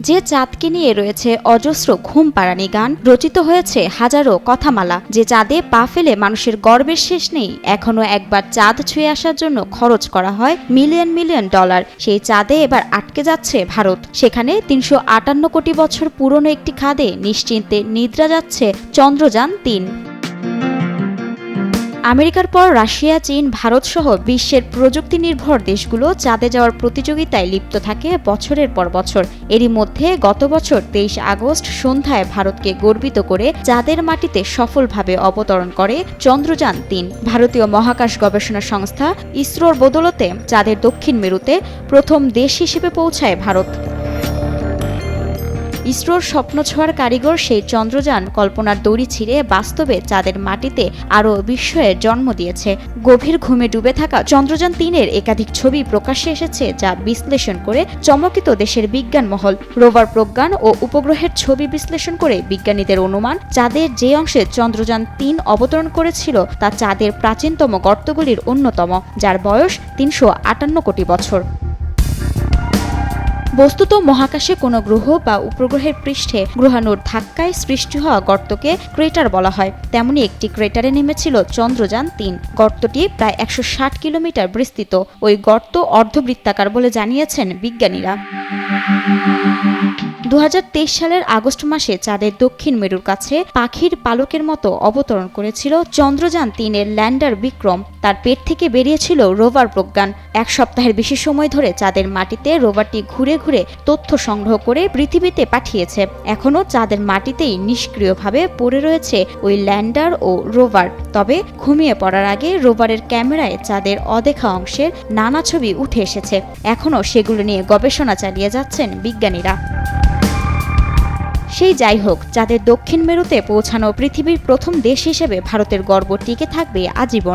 যে চাঁদকে নিয়ে রয়েছে অজস্র ঘুম পাড়ানি গান, রচিত হয়েছে হাজারো কথামালা। যে চাঁদে পা ফেলে মানুষের গর্বের শেষ নেই, এখনও একবার চাঁদ ছুঁয়ে আসার জন্য খরচ করা হয় মিলিয়ন মিলিয়ন ডলার। সেই চাঁদে এবার আটকে যাচ্ছে ভারত। সেখানে তিনশো আটান্ন কোটি বছর পুরনো একটি খাদে নিশ্চিন্তে নিদ্রা যাচ্ছে চন্দ্রযান তিন। আমেরিকার পর রাশিয়া, চীন, ভারত সহ বিশ্বের প্রযুক্তি নির্ভর দেশগুলো চাঁদে যাওয়ার প্রতিযোগিতায় লিপ্ত থাকে বছরের পর বছর। এরই মধ্যে গত বছর তেইশ আগস্ট সন্ধ্যায় ভারতকে গর্বিত করে চাঁদের মাটিতে সফলভাবে অবতরণ করে চন্দ্রযান তিন। ভারতীয় মহাকাশ গবেষণা সংস্থা ইসরোর বদলতে চাঁদের দক্ষিণ মেরুতে প্রথম দেশ হিসেবে পৌঁছায় ভারত। ইসরোর স্বপ্ন ছোঁয়ার কারিগর সেই চন্দ্রযান কল্পনার দড়ি ছিঁড়ে বাস্তবে চাঁদের মাটিতে আরও বিস্ময়ের জন্ম দিয়েছে। গভীর ঘুমে ডুবে থাকা চন্দ্রযান তিনের একাধিক ছবি প্রকাশ্যে এসেছে যা বিশ্লেষণ করে চমকিত দেশের বিজ্ঞান মহল রোভার প্রজ্ঞান ও উপগ্রহের ছবি বিশ্লেষণ করে বিজ্ঞানীদের অনুমান, চাঁদের যে অংশে চন্দ্রযান তিন অবতরণ করেছিল তা চাঁদের প্রাচীনতম গর্তগুলির অন্যতম, যার বয়স তিনশো আটান্ন কোটি বছর। বস্তুত মহাকাশে কোনো গ্রহ বা উপগ্রহের পৃষ্ঠে গ্রহাণুর ধাক্কায় সৃষ্টি হওয়া গর্তকে ক্রেটার বলা হয়। তেমনি একটি ক্রেটারে নেমেছিল চন্দ্রযান তিন। গর্তটি প্রায় একশো ষাট কিলোমিটার বিস্তৃত। ওই গর্ত অর্ধবৃত্তাকার বলে জানিয়েছেন বিজ্ঞানীরা। দু হাজার তেইশ সালের আগস্ট মাসে চাঁদের দক্ষিণ মেরুর কাছে পাখির পালকের মতো অবতরণ করেছিল চন্দ্রযান তিনের ল্যান্ডার বিক্রম। তার পেট থেকে বেরিয়েছিল রোভার প্রজ্ঞান। এক সপ্তাহের বেশি সময় ধরে চাঁদের মাটিতে রোভারটি ঘুরে ঘুরে তথ্য সংগ্রহ করে পৃথিবীতে পাঠিয়েছে। এখনও চাঁদের মাটিতেই নিষ্ক্রিয়ভাবে পড়ে রয়েছে ওই ল্যান্ডার ও রোভার। তবে ঘুমিয়ে পড়ার আগে রোভারের ক্যামেরায় চাঁদের অদেখা অংশের নানা ছবি উঠে এসেছে। এখনও সেগুলো নিয়ে গবেষণা চালিয়ে যাচ্ছেন বিজ্ঞানীরা। সেই যাই হোক যাদের দক্ষিণ মেরুতে পৌঁছানো পৃথিবীর প্রথম দেশ হিসেবে ভারতের গর্ব টিকে থাকবে আজীবন।